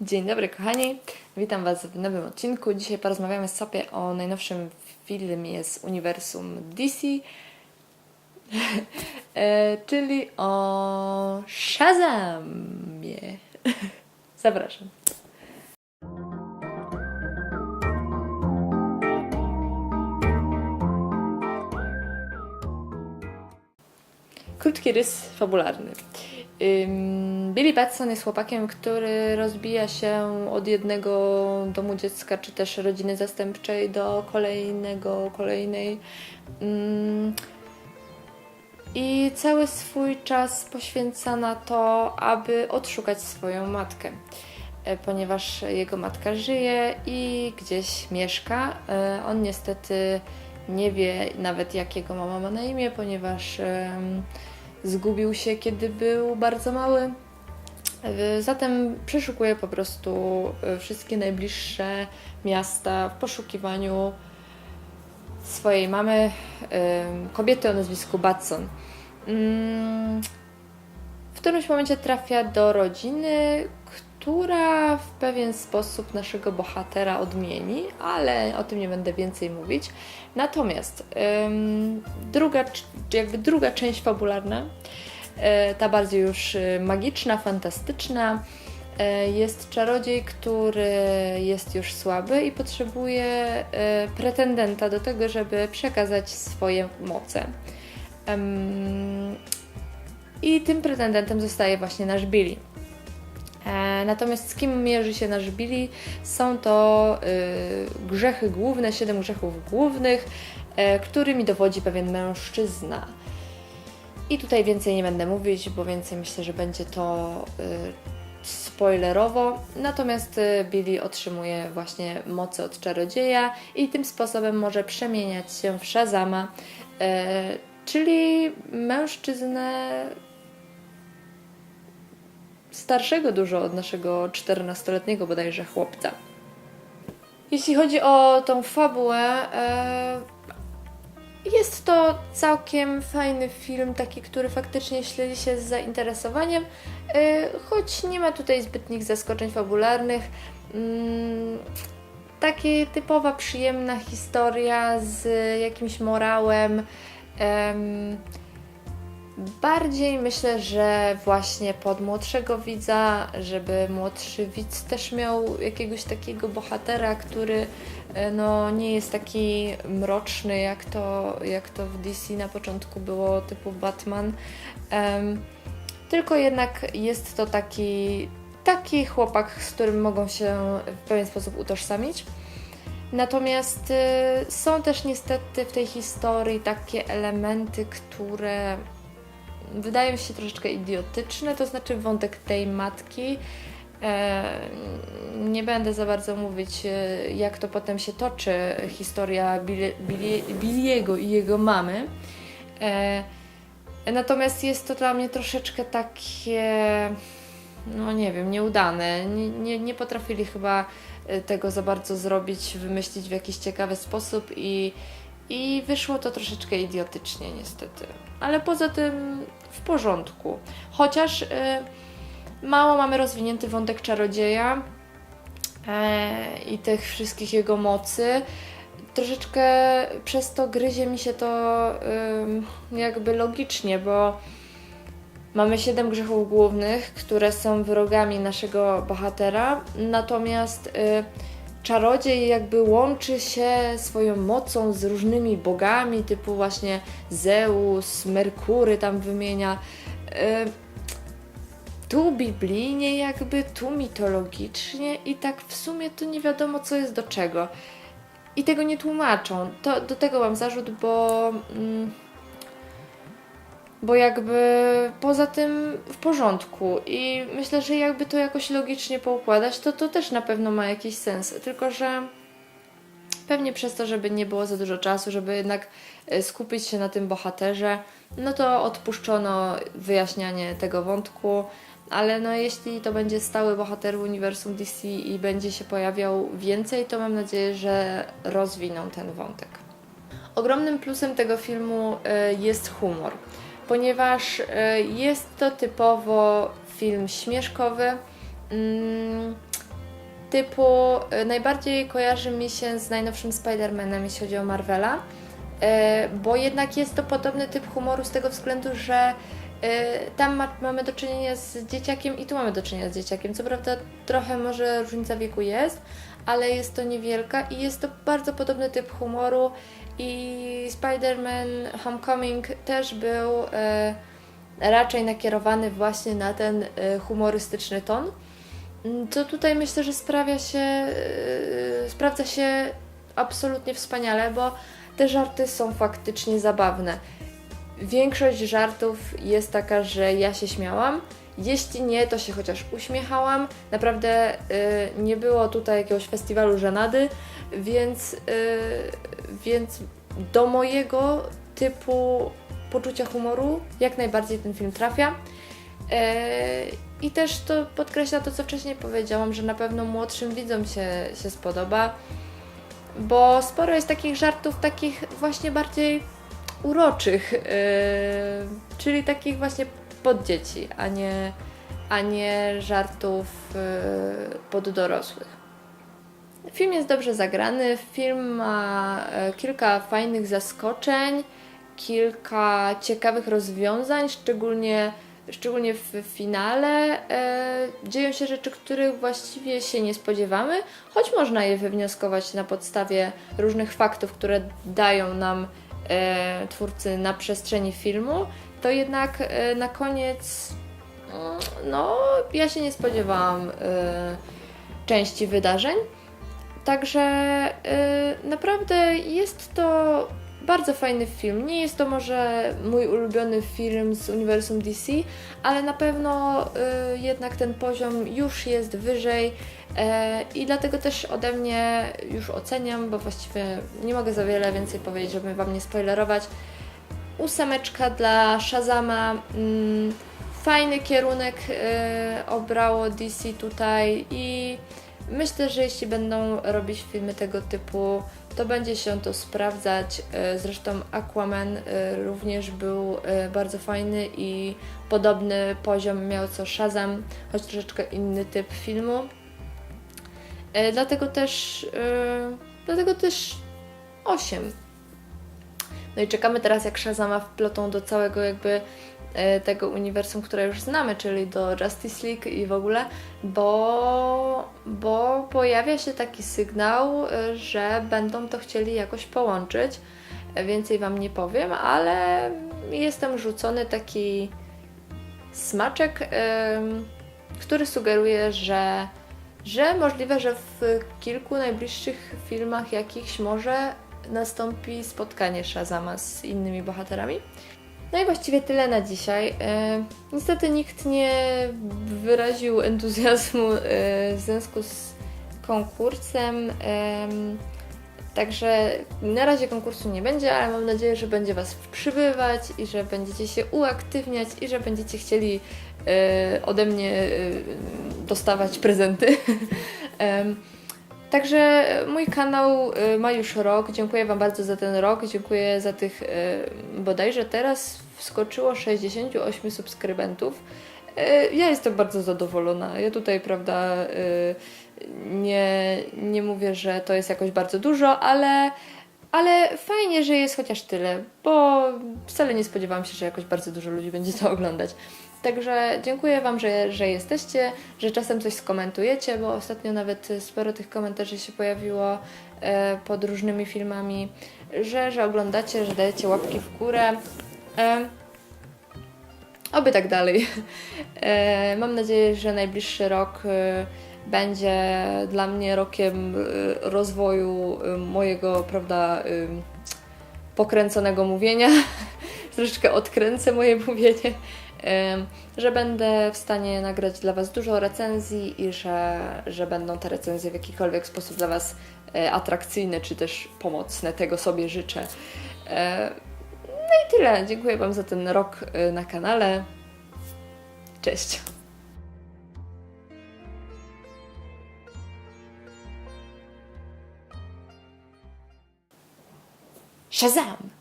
Dzień dobry kochani, witam Was w nowym odcinku. Dzisiaj porozmawiamy sobie o najnowszym filmie z uniwersum DC, e, czyli o Shazamie. Zapraszam. Krótki rys fabularny. Billy Batson jest chłopakiem, który rozbija się od jednego domu dziecka, czy też rodziny zastępczej do kolejnego, kolejnej. I cały swój czas poświęca na to, aby odszukać swoją matkę, e, ponieważ jego matka żyje i gdzieś mieszka. E, On niestety nie wie nawet, jak jego mama ma na imię, ponieważ zgubił się, kiedy był bardzo mały. E, Zatem przeszukuje po prostu e, wszystkie najbliższe miasta w poszukiwaniu swojej mamy, em, kobiety o nazwisku Batson. W którymś momencie trafia do rodziny, która w pewien sposób naszego bohatera odmieni, ale o tym nie będę więcej mówić. Natomiast em, druga, jakby druga część fabularna, e, ta bardziej już e, magiczna, fantastyczna, e, jest czarodziej, który jest już słaby i potrzebuje pretendenta do tego, żeby przekazać swoje moce. I tym pretendentem zostaje właśnie nasz Billy. E, Natomiast z kim mierzy się nasz Billy? Są to y, grzechy główne, siedem grzechów głównych, e, którymi dowodzi pewien mężczyzna. I tutaj więcej nie będę mówić, bo więcej myślę, że będzie to y, spoilerowo. Natomiast y, Billy otrzymuje właśnie moce od czarodzieja i tym sposobem może przemieniać się w Shazama, e, czyli mężczyznę starszego dużo od naszego 14-letniego bodajże chłopca. Jeśli chodzi o tą fabułę, e, jest to całkiem fajny film, taki, który faktycznie śledzi się z zainteresowaniem, e, choć nie ma tutaj zbytnich zaskoczeń fabularnych. Mm, Taka typowa, przyjemna historia z jakimś morałem. Bardziej myślę, że właśnie pod młodszego widza, żeby młodszy widz też miał jakiegoś takiego bohatera, który e, no, nie jest taki mroczny, jak to, jak to w DC na początku było, typu Batman. Em, tylko jednak jest to taki, taki chłopak, z którym mogą się w pewien sposób utożsamić. Natomiast y, są też niestety w tej historii takie elementy, które wydają się troszeczkę idiotyczne, to znaczy wątek tej matki. E, nie będę za bardzo mówić, e, jak to potem się toczy historia Billiego i jego mamy. E, natomiast jest to dla mnie troszeczkę takie, no nie wiem, nieudane. Nie, nie, nie potrafili chyba tego za bardzo zrobić, wymyślić w jakiś ciekawy sposób i, i wyszło to troszeczkę idiotycznie niestety. Ale poza tym w porządku. Chociaż y, mało mamy rozwinięty wątek czarodzieja e, i tych wszystkich jego mocy. Troszeczkę przez to gryzie mi się to ym, jakby logicznie, bo mamy siedem grzechów głównych, które są wrogami naszego bohatera, natomiast y, czarodziej jakby łączy się swoją mocą z różnymi bogami, typu właśnie Zeus, Merkury tam wymienia. Y, Tu biblijnie jakby, tu mitologicznie i tak w sumie to nie wiadomo co jest do czego. I tego nie tłumaczą. To, do tego mam zarzut, bo... Mm, bo jakby poza tym w porządku. I myślę, że jakby to jakoś logicznie poukładać, to to też na pewno ma jakiś sens, tylko że pewnie przez to, żeby nie było za dużo czasu, żeby jednak e, skupić się na tym bohaterze, no to odpuszczono wyjaśnianie tego wątku, ale no jeśli to będzie stały bohater w uniwersum DC i będzie się pojawiał więcej, to mam nadzieję, że rozwiną ten wątek. Ogromnym plusem tego filmu e, jest humor, ponieważ e, jest to typowo film śmieszkowy. Mm, typu e, najbardziej kojarzy mi się z najnowszym Spider-Manem, jeśli chodzi o Marvela, e, bo jednak jest to podobny typ humoru z tego względu, że tam ma, mamy do czynienia z dzieciakiem i tu mamy do czynienia z dzieciakiem. Co prawda trochę może różnica wieku jest, ale jest to niewielka i jest to bardzo podobny typ humoru i Spider-Man Homecoming też był e, raczej nakierowany właśnie na ten e, humorystyczny ton. Co tutaj myślę, że sprawia się, yy, sprawdza się absolutnie wspaniale, bo te żarty są faktycznie zabawne. Większość żartów jest taka, że ja się śmiałam. Jeśli nie, to się chociaż uśmiechałam. Naprawdę yy, nie było tutaj jakiegoś festiwalu żenady, więc, yy, więc do mojego typu poczucia humoru jak najbardziej ten film trafia. Eee, I też to podkreśla to, co wcześniej powiedziałam, że na pewno młodszym widzom się, się spodoba, bo sporo jest takich żartów, takich właśnie bardziej uroczych, eee, czyli takich właśnie pod dzieci, a nie, a nie żartów eee, pod dorosłych. Film jest dobrze zagrany, film ma e, kilka fajnych zaskoczeń, kilka ciekawych rozwiązań, szczególnie, szczególnie w finale. E, dzieją się rzeczy, których właściwie się nie spodziewamy, choć można je wywnioskować na podstawie różnych faktów, które dają nam twórcy na przestrzeni filmu, to jednak e, na koniec mm, no, ja się nie spodziewałam e, części wydarzeń. Także naprawdę jest to bardzo fajny film. Nie jest to może mój ulubiony film z uniwersum DC, ale na pewno y, jednak ten poziom już jest wyżej e, i dlatego też ode mnie już oceniam, bo właściwie nie mogę za wiele więcej powiedzieć, żeby Wam nie spoilerować. Ósemeczka dla Shazama. Mm, fajny kierunek y, obrało DC tutaj i Myślę, że jeśli będą robić filmy tego typu, to będzie się to sprawdzać. E, Zresztą Aquaman e, również był e, bardzo fajny i podobny poziom miał co Shazam, choć troszeczkę inny typ filmu. Dlatego też, dlatego też 8. No i czekamy teraz, jak Shazama wplotą do całego jakby tego uniwersum, które już znamy, czyli do Justice League i w ogóle, bo, bo pojawia się taki sygnał, e, że będą to chcieli jakoś połączyć. E, Więcej Wam nie powiem, ale jestem rzucony taki smaczek, który sugeruje, że, że możliwe, że w kilku najbliższych filmach jakichś może nastąpi spotkanie Shazama z innymi bohaterami. No i właściwie tyle na dzisiaj. E, niestety nikt nie wyraził entuzjazmu e, w związku z konkursem. em, Także na razie konkursu nie będzie, ale mam nadzieję, że będzie Was przybywać i że będziecie się uaktywniać i że będziecie chcieli e, ode mnie e, dostawać prezenty. Także mój kanał y, ma już rok. Dziękuję Wam bardzo za ten rok. Dziękuję za tych y, bodajże teraz wskoczyło 68 subskrybentów. Y, Ja jestem bardzo zadowolona. Ja tutaj, prawda, nie, nie mówię, że to jest jakoś bardzo dużo, ale, ale fajnie, że jest chociaż tyle, bo wcale nie spodziewałam się, że jakoś bardzo dużo ludzi będzie to oglądać. Także dziękuję Wam, że, że jesteście, że czasem coś skomentujecie, bo ostatnio nawet sporo tych komentarzy się pojawiło e, pod różnymi filmami, że, że oglądacie, że dajecie łapki w górę. E, oby tak dalej. E, mam nadzieję, że najbliższy rok e, będzie dla mnie rokiem e, rozwoju e, mojego, prawda, e, pokręconego mówienia. Troszeczkę odkręcę moje mówienie. Że będę w stanie nagrać dla Was dużo recenzji i że, że będą te recenzje w jakikolwiek sposób dla Was e, atrakcyjne czy też pomocne. Tego sobie życzę. E, no i tyle. Dziękuję Wam za ten rok e, na kanale. Cześć. Shazam!